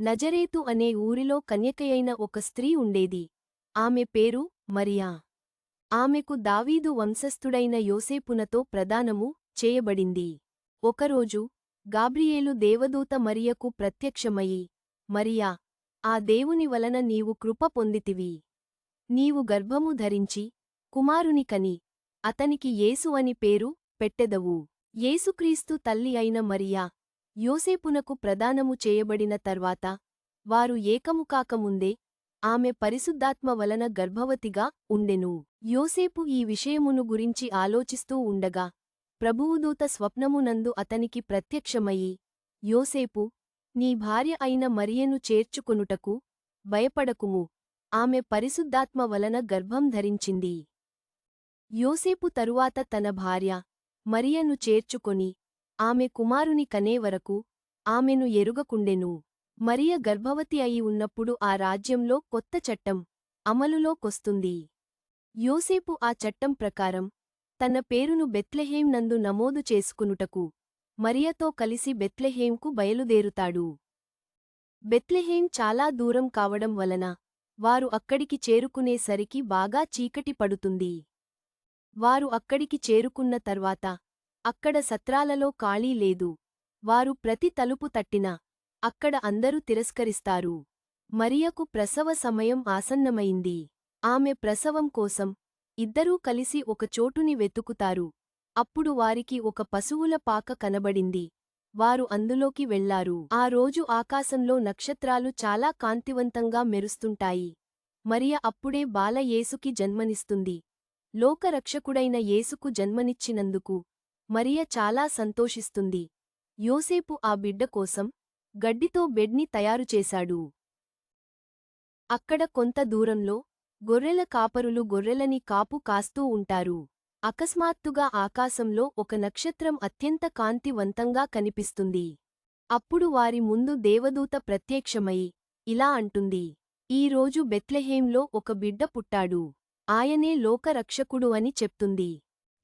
నజరేతు అనే ఊరిలో కన్యకయైన ఒక స్త్రీ ఉండేది. ఆమె పేరు మరియా. ఆమెకు దావీదు వంశస్థుడైన యోసేపునతో ప్రదానము చేయబడింది. ఒకరోజు గాబ్రియేలు దేవదూత మరియకు ప్రత్యక్షమయి మరియా ఆ దేవుని వలన నీవు కృప పొందితివి. నీవు గర్భము ధరించి కుమారుని కని అతనికి యేసు అని పేరు పెట్టెదవు. యేసుక్రీస్తు తల్లి అయిన మరియా యోసేపునకు ప్రదానము చేయబడిన తర్వాత వారు ఏకము కాకముందే ఆమె పరిశుద్ధాత్మ వలన గర్భవతిగా ఉండెను. యోసేపు ఈ విషయమును గురించి ఆలోచిస్తూ ఉండగా ప్రభువుదూత స్వప్నమునందు అతనికి ప్రత్యక్షమయి యోసేపు నీ భార్య అయిన మరియను చేర్చుకొనుటకు భయపడకుము. ఆమె పరిశుద్ధాత్మ వలన గర్భం ధరించింది. యోసేపు తరువాత తన భార్య మరియను చేర్చుకొని ఆమె కుమారుని కనేవరకు ఆమెను ఎరుగకుండెను. మరియ గర్భవతి అయి ఉన్నప్పుడు ఆ రాజ్యంలో కొత్త చట్టం అమలులో కొస్తుంది యోసేపు ఆ చట్టం ప్రకారం తన పేరును బెత్లెహేం నందు నమోదు చేసుకునుటకు మరియతో కలిసి బెత్లెహేంకు బయలుదేరుతాడు. బెత్లెహేం చాలా దూరం కావడం వలన వారు అక్కడికి చేరుకునేసరికి బాగా చీకటి పడుతుంది. వారు అక్కడికి చేరుకున్న తర్వాత అక్కడ సత్రాలలో ఖాళీ లేదు. వారు ప్రతి తలుపు తట్టినా అక్కడ అందరూ తిరస్కరిస్తారు. మరియకు ప్రసవ సమయం ఆసన్నమైంది. ఆమె ప్రసవం కోసం ఇద్దరూ కలిసి ఒక చోటుని వెతుకుతారు. అప్పుడు వారికి ఒక పశువుల పాక కనబడింది. వారు అందులోకి వెళ్ళారు ఆ రోజు ఆకాశంలో నక్షత్రాలు చాలా కాంతివంతంగా మెరుస్తుంటాయి. మరియ అప్పుడే బాల యేసుకి జన్మనిస్తుంది. లోకరక్షకుడైన యేసుకు జన్మనిచ్చినందుకు మరియ చాలా సంతోషిస్తుంది. యోసేపు ఆ బిడ్డ కోసం గడ్డితో బెడ్ని తయారుచేశాడు అక్కడ కొంత దూరంలో గొర్రెల కాపరులు గొర్రెలని కాపు కాస్తూ ఉంటారు. అకస్మాత్తుగా ఆకాశంలో ఒక నక్షత్రం అత్యంత కాంతివంతంగా కనిపిస్తుంది. అప్పుడు వారి ముందు దేవదూత ప్రత్యక్షమై ఇలా అంటుంది. ఈరోజు బెత్లెహేంలో ఒక బిడ్డ పుట్టాడు. ఆయనే లోకరక్షకుడు అని చెప్తుంది.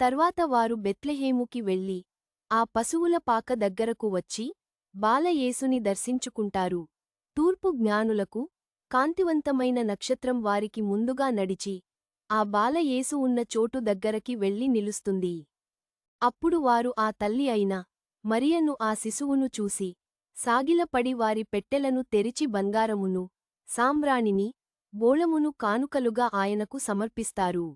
తర్వాత వారు బెత్లెహేముకి వెళ్ళి ఆ పశువుల పాక దగ్గరకు వచ్చి బాలయేసుని దర్శించుకుంటారు. తూర్పు జ్ఞానులకు కాంతివంతమైన నక్షత్రం వారికి ముందుగా నడిచి ఆ బాలయేసు ఉన్న చోటు దగ్గరకి వెళ్ళి నిలుస్తుంది. అప్పుడు వారు ఆ తల్లి అయిన మరియను ఆ శిశువును చూసి సాగిలపడి వారి పెట్టెలను తెరిచి బంగారమును సాంబ్రాణిని బోళమును కానుకలుగా ఆయనకు సమర్పిస్తారు.